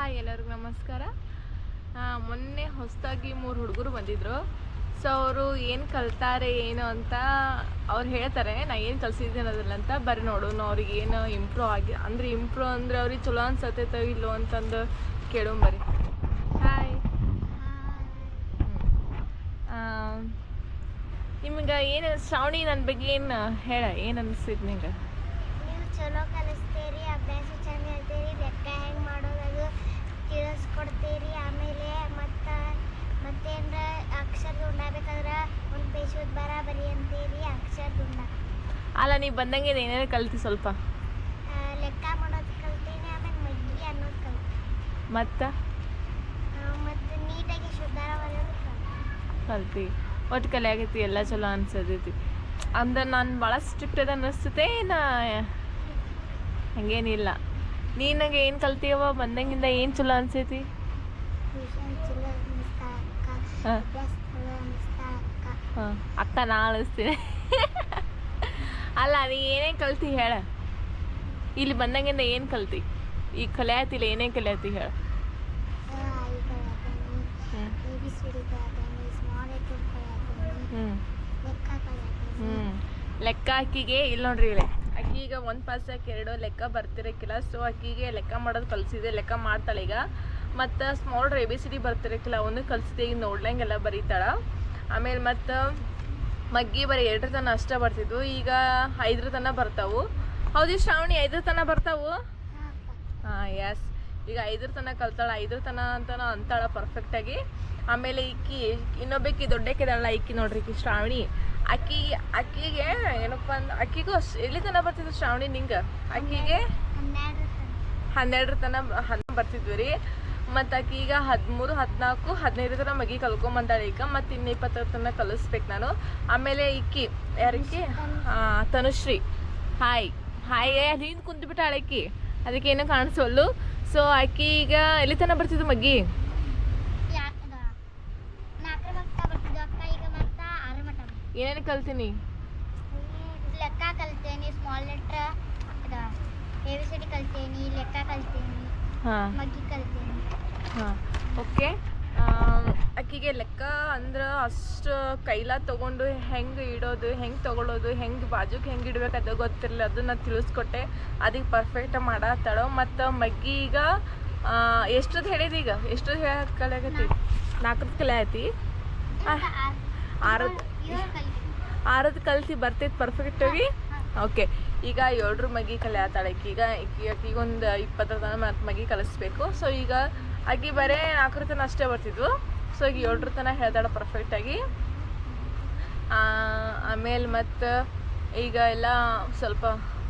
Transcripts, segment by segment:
Hi ಎಲ್ಲರಿಗೂ ನಮಸ್ಕಾರ. ಮೊನ್ನೆ ಹೊಸದಾಗಿ ಮೂರು ಹುಡುಗರು ಬಂದಿದ್ರು. ಸೊ ಅವರು ಏನು ಕಲ್ತಾರೆ, ಏನು ಅಂತ ಅವ್ರು ಹೇಳ್ತಾರೆ, ನಾ ಏನು ಕಲ್ಸಿದ್ದೀನಿ ಅದ್ರಲ್ಲಿ ಅಂತ. ಬರೀ ನೋಡೋಣ, ಅವ್ರಿಗೆ ಏನು ಇಂಪ್ರೂವ್ ಆಗಿ ಅಂದ್ರೆ ಇಂಪ್ರೂವ್ ಅಂದ್ರೆ ಅವ್ರಿಗೆ ಚಲೋ ಅನ್ಸತ್ತೈತೋ ಇಲ್ಲೋ ಅಂತಂದು ಕೇಳೋಂಬರಿ ಹಾಯ್ ನಿಮ್ಗೆ ಏನು ಶ್ರಾವಣಿ ನನ್ನ ಬಗ್ಗೆ ಏನು ಹೇಳ, ಏನು ಅನಿಸ್ತೈತೆ ನಿಂಗೆ ನೀವು ಚಲೋ ಕಲಿಸ್ತೀರಿ ಅಭ್ಯಾಸ ಚಂದ ಹೇಳ್ತೀರಿ ಲೆಕ್ಕ ಹೆಂಗೆ ಮಾಡೋದು ತಿಳಿಸ್ಕೊಡ್ತೀರಿ ಆಮೇಲೆ ಮತ್ತು ಮತ್ತೇನ್ರ ಅಕ್ಷರ ಉಂಡಾಗಬೇಕಾದ್ರೆ ಒಂದು ಪೇಜ್ ಬರ ಬರಿ ಅಂತೀರಿ ಅಕ್ಷರ ಉಂಡ ಅಲ್ಲ ನೀವು ಬಂದಂಗೆ ಏನೇನು ಕಲ್ತಿ ಸ್ವಲ್ಪ. ಲೆಕ್ಕ ಮಾಡೋದು ಕಲ್ತೀನಿ ಆಮೇಲೆ ಮಗ್ಗಿ ಅನ್ನೋದು ಕಲ್ತೀನಿ ಮತ್ತು? ಮತ್ತು ನೀಟಾಗಿ ಕಲ್ತಿ. ಒಟ್ಟು ಕಲೆ ಆಗೈತಿ ಎಲ್ಲ ಚಲೋ ಅನ್ಸದೈತಿ ಅಂದ್ರೆ ನಾನು ಭಾಳ ಸ್ಟ್ರಿಕ್ಟ್ ಅದ ಅನ್ನಿಸ್ತದೆ ನಾ ಹಂಗೇನಿಲ್ಲ. ನೀನಾಗ ಏನು ಕಲ್ತೀವ ಬಂದಂಗಿಂದ ಏನು ಚಲೋ ಅನ್ಸೈತಿ? ಹಾಂ. ಅಕ್ಕ. ನಾ ಅನಿಸ್ತೀನಿ ಅಲ್ಲ, ನೀ ಏನೇ ಕಲ್ತಿ ಹೇಳ. ಇಲ್ಲಿ ಬಂದಂಗಿಂದ ಏನು ಕಲ್ತಿ? ಈಗ ಕಲಿಯತಿಲ್ಲ ಏನೇ ಕಲಿಯತಿ ಹೇಳ. ಲೆಕ್ಕ ಅಕ್ಕಿಗೆ ಇಲ್ಲಿ ನೋಡ್ರಿ ಇಲ್ಲಿ. ಅಕ್ಕಿ ಈಗ ಒಂದು ಪಾಸಕ್ಕೆ ಎರಡು ಲೆಕ್ಕ ಬರ್ತಿರಕ್ಕಿಲ್ಲ ಸೊ ಅಕ್ಕಿಗೆ ಲೆಕ್ಕ ಮಾಡೋದು ಕಲಿಸಿದೆ, ಲೆಕ್ಕ ಮಾಡ್ತಾಳೆ ಈಗ. ಮತ್ತು small A B C D ಬರ್ತಿರಕ್ಕಿಲ್ಲ ಅವನು ಕಲಿಸಿದೆ, ಈಗ ನೋಡ್ಲಂಗೆಲ್ಲ ಬರೀತಾಳ. ಆಮೇಲೆ ಮತ್ತು ಮಗ್ಗಿ ಬರೀ ಎರಡರ ತನ ಅಷ್ಟೇ ಬರ್ತಿದ್ವು. ಈಗ ಐದರ ತನ ಬರ್ತಾವು. ಹೌದು ಶ್ರಾವಣಿ ಐದರ ತನ ಬರ್ತಾವು? ಹಾಂ ಎಸ್ ಈಗ ಐದರ ತನ ಕಲ್ತಾಳ. ಐದರ ತನ ಅಂತ ಅಂತಾಳ ಪರ್ಫೆಕ್ಟಾಗಿ ಆಮೇಲೆ ಇಕ್ಕಿ ಇನ್ನೊಬ್ಬಕಿ ದೊಡ್ಡಕ್ಕಿದಾಳ ಇಕ್ಕಿ ನೋಡ್ರಿ ಇಕ್ಕಿ ಶ್ರಾವಣಿ. ಅಕ್ಕಿ ಅಕ್ಕಿಗೆ ಏನಪ್ಪ ಅಂದ್ರೆ ಅಕ್ಕಿಗೂ ಅಷ್ಟು ಎಲ್ಲಿ ತನ ಬರ್ತಿದ್ರು ಶ್ರಾವಣಿ ನಿಂಗೆ? ಅಕ್ಕಿಗೆ ಹನ್ನೆರಡು ಹನ್ನೆರಡರ ತನ ಹನ್ನ ಬರ್ತಿದ್ವಿ ರೀ. ಮತ್ತು ಆಕಿ ಈಗ ಹದಿಮೂರು ಹದಿನಾಲ್ಕು ಹದಿನೈದು ಮಗ್ಗಿ ಮಗಿ ಕಲ್ಕೊಂಬಂದಾಳೆ ಈಗ. ಮತ್ತು ಇನ್ನು ಇಪ್ಪತ್ತರ ತನಕ ಕಲಿಸ್ಬೇಕು ನಾನು. ಆಮೇಲೆ ಇಕ್ಕಿ ಯಾರಿಕಿ? ಹಾಂ ತನುಶ್ರೀ. ಹಾಯ್. ಹಾಯ್ ನೀನು ಕುಂತ್ಬಿಟ್ಟಾಳೆ ಆಕಿ ಅದಕ್ಕೆ ಏನೂ ಕಾಣಿಸೋಲ್ಲು. ಸೊ ಆಕಿ ಈಗ ಎಲ್ಲಿ ಬರ್ತಿದು ಬರ್ತಿದ್ದು ಮಗ್ಗಿ? ಏನೇನು ಕಲ್ತೀನಿ? ಲೆಕ್ಕ ಕಲ್ತೇನಿ small letter A B C D ಕಲ್ತೇನಿ ಲೆಕ್ಕ ಕಲ್ತೇನಿ ಮಗ್ಗಿ ಕಲ್ತೇನಿ. ಹಾಂ, ಓಕೆ. ಆಕಿಗೆ ಲೆಕ್ಕ ಅಂದ್ರೆ ಅಷ್ಟು ಕೈಲ ತೊಗೊಂಡು ಹೆಂಗೆ ಇಡೋದು, ಹೆಂಗೆ ತೊಗೊಳೋದು, ಹೆಂಗೆ ಬಾಜುಗೆ ಹೆಂಗೆ ಇಡ್ಬೇಕು ಅದು ಗೊತ್ತಿರಲಿಲ್ಲ. ಅದನ್ನ ತಿಳಿಸ್ಕೊಟ್ಟೆ. ಅದಕ್ಕೆ ಪರ್ಫೆಕ್ಟ್ ಮಾಡತ್ತಾಳು. ಮತ್ತು ಮಗ್ಗಿ ಈಗ ಎಷ್ಟದು ಹೇಳಿದ ಈಗ? ಎಷ್ಟು ಹೇಳಕ್ಕೆ ನಾಲ್ಕದ ಕಲೆ ಐತಿ ಆರದ್ ಆರದ್ ಕಲ್ಸಿ ಬರ್ತೈತಿ ಪರ್ಫೆಕ್ಟಾಗಿ ಓಕೆ. ಈಗ ಏಳ್ರ ಮಗಿ ಕಲೆ ಆತಾಳಕ್ಕೆ ಈಗ ಈಗ ಒಂದು ಇಪ್ಪತ್ತರ ತನಕ ಮಗಿ ಕಲಿಸ್ಬೇಕು. ಸೊ ಈಗ ಆಕಿ ಬರೇ ನಾಲ್ಕರ ತನ ಅಷ್ಟೇ ಬರ್ತಿದ್ವು. ಸೊ ಈಗ ಏಳರ ತನ ಹೇಳ್ತಾಳೆ ಪರ್ಫೆಕ್ಟಾಗಿ ಆಮೇಲೆ ಮತ್ತು ಈಗ ಎಲ್ಲ ಸ್ವಲ್ಪ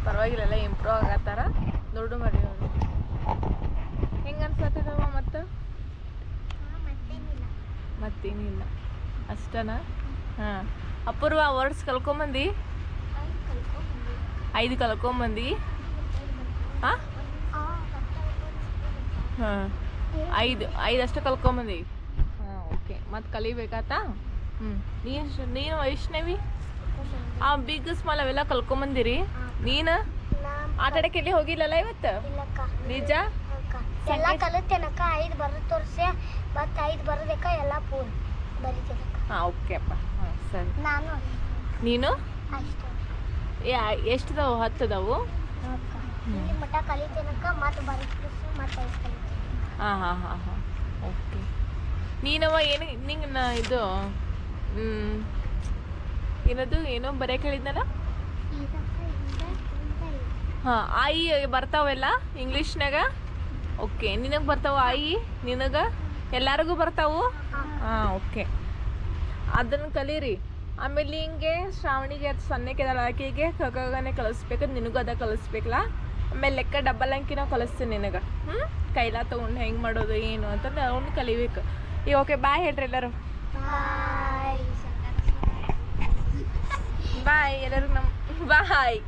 ಪರವಾಗಿಲ್ಲ, ಎಲ್ಲ ಇಂಪ್ರೂವ್ ಆಗತ್ತಾರ. ದೊಡ್ಡ ಮಾಡಿ ಅವರು. ಹೆಂಗೆ ಅನ್ಸತ್ತದವ ಮತ್ತು? ಮತ್ತೇನಿಲ್ಲ. ಅಷ್ಟನಾ? ಹಾಂ. ಅಪೂರ್ವ ವರ್ಡ್ಸ್ ಕಲ್ಕೊಂಬಂದು. ಐದು ಕಲ್ಕೊಂಬಂದು. ಹಾಂ ಹಾಂ. ಐದು ಐದಷ್ಟು ಅಷ್ಟು ಕಲ್ಕೊಂಬಂದಿ ಹಾಂ ಓಕೆ. ಮತ್ತೆ ಕಲಿಬೇಕಾತಾ ಹ್ಞೂ ನೀನು ನೀನು ವೈಷ್ಣವಿ? ಆ ಬಿಗ್ ಸ್ಮಾಲ್ ಅವೆಲ್ಲ ಕಲ್ಕೊಂಬಂದಿರಿ. ನೀನು? ಆಟ ಆಡಕ್ಕೆ ಎಲ್ಲಿ ಹೋಗಿಲ್ಲಲ್ಲ ಇವತ್ತು? ನಿಜ? ಎಲ್ಲ ಕಲಿತೇನಕ್ಕ. ಐದು ಬರೋದು ತೋರಿಸಿ. ಮತ್ತೆ ಐದು ಬರೋದಕ್ಕ ಎಲ್ಲ ಪೂರ್ ಬರೀತೇನಕ್ಕ. ಹಾಂ ಓಕೆ ಅಪ್ಪ. ಹಾಂ ಸರಿ. ನಾನು ನೀನು? ಅಷ್ಟೇ. ಎಷ್ಟು ಅದಾವು? ಹತ್ತು ಅದಾವು? ಅಕ್ಕ ಇಲ್ಲಿ ಮಠ ಕಲಿತೇನಕ್ಕ. ಮತ್ತೆ ಬರೀ ಮತ್ತೆ ಐದು ಹಾಂ ಹಾಂ ಹಾಂ ಓಕೆ ನೀನವ ಏನು ನಿಂಗೆ ಇದು ಹ್ಮ್, ಏನದು ಏನೋ ಬರೆಯಕ್ಕೆ ಹೇಳಿದ್ನಲ್ಲ ಹಾಂ ಆಯಿ ಬರ್ತಾವೆಲ್ಲ ಇಂಗ್ಲೀಷ್ನಾಗ ಓಕೆ ನಿನಗೆ ಬರ್ತಾವ ಆಯಿ ನಿನಗೆ? ಎಲ್ಲರಿಗೂ ಬರ್ತಾವು? ಹಾಂ ಓಕೆ ಅದನ್ನು ಕಲೀರಿ. ಆಮೇಲೆ ಹಿಂಗೆ ಶ್ರಾವಣಿಗೆ ಅದು ಸಣ್ಣಕ್ಕೆ ಆಕೆಗೆ ಕಗನೆ ಕಲಿಸ್ಬೇಕು ನಿನಗೂ ಅದ ಕಲಿಸ್ಬೇಕಲ್ಲ ಆಮೇಲೆ ಲೆಕ್ಕ ಡಬ್ಬಲ್ ಅಂಕಿ ನಾವು ಕಲಿಸ್ತೀನಿ ನಿನಗೆ. ಹ್ಞೂ ಕೈಲಾ ತೊಗೊಂಡು ಹೆಂಗೆ ಮಾಡೋದು ಏನು ಅಂತಂದು ಅವ್ನು ಕಲಿಬೇಕು. ಈಗ ಓಕೆ ಬಾಯ್ ಹೇಳ್ರಿ ಎಲ್ಲರೂ. ಬಾಯ್ ಬಾಯ್ ಎಲ್ಲರಿಗೂ ನಮ್ಮ ಬಾಯ್